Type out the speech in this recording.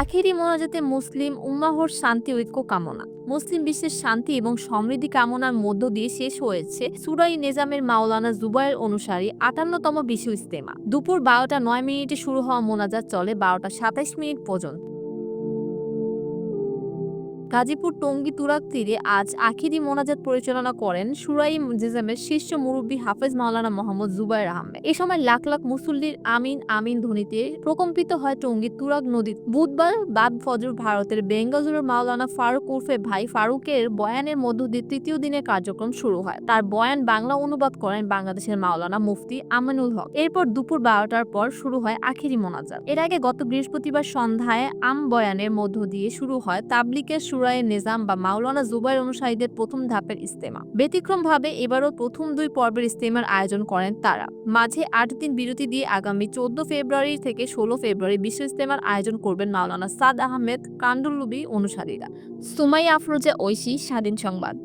আখেরি মোনাজাতে মুসলিম উম্মাহর শান্তি, ঐক্য, কামনা। মুসলিম বিশ্বের শান্তি এবং সমৃদ্ধি কামনার মধ্য দিয়ে শেষ হয়েছে সুরাই নেজামের মাওলানা জুবাইর অনুসারী আটান্নতম বিশ্ব ইস্তেমা। দুপুর বারোটা নয় মিনিটে শুরু হওয়া মোনাজাত চলে বারোটা সাতাইশ মিনিট পর্যন্ত। গাজীপুর টঙ্গী তুরাগ তীরে আজ আখিরি মোনাজাত পরিচালনা করেন সুরাই নিজামের শীর্ষ মুরব্বী হাফেজ মাওলানা মোহাম্মদ জুবাইর আহমেদ। এ সময় লাখ লাখ মুসল্লির আমিন আমিন ধ্বনিতে প্রকম্পিত হয় টঙ্গী তুরাগ নদী বুধবার বাদ ফজর ভারতের বেঙ্গালুরুর মাওলানা ফারুক উর্ফে ভাই ফারুকের বয়ানের মধ্য দিয়ে তৃতীয় দিনের কার্যক্রম শুরু হয়। তার বয়ান বাংলা অনুবাদ করেন বাংলাদেশের মাওলানা মুফতি আমিনুল হক। এরপর দুপুর বারোটার পর শুরু হয় আখিরি মোনাজাত। এর আগে গত বৃহস্পতিবার সন্ধ্যায় আম বয়ানের মধ্য দিয়ে শুরু হয় তাবলিকের সুরায়ের নিজাম বা মাওলানা জুবাইর অনুসারীদের প্রথম ধাপের ইস্তেমা। ব্যতিক্রমভাবে এবারও প্রথম দুই পর্বের ইস্তেমার আয়োজন করেন তারা। মাঝে আট দিন বিরতি দিয়ে আগামী চোদ্দ ফেব্রুয়ারি থেকে ষোলো ফেব্রুয়ারি বিশ্ব ইস্তেমার আয়োজন করবেন মাওলানা সাদ আহমেদ কান্ডুল্লুবি অনুসারীরা। সুমাই আফরোজা ঐশী, স্বাধীন সংবাদ।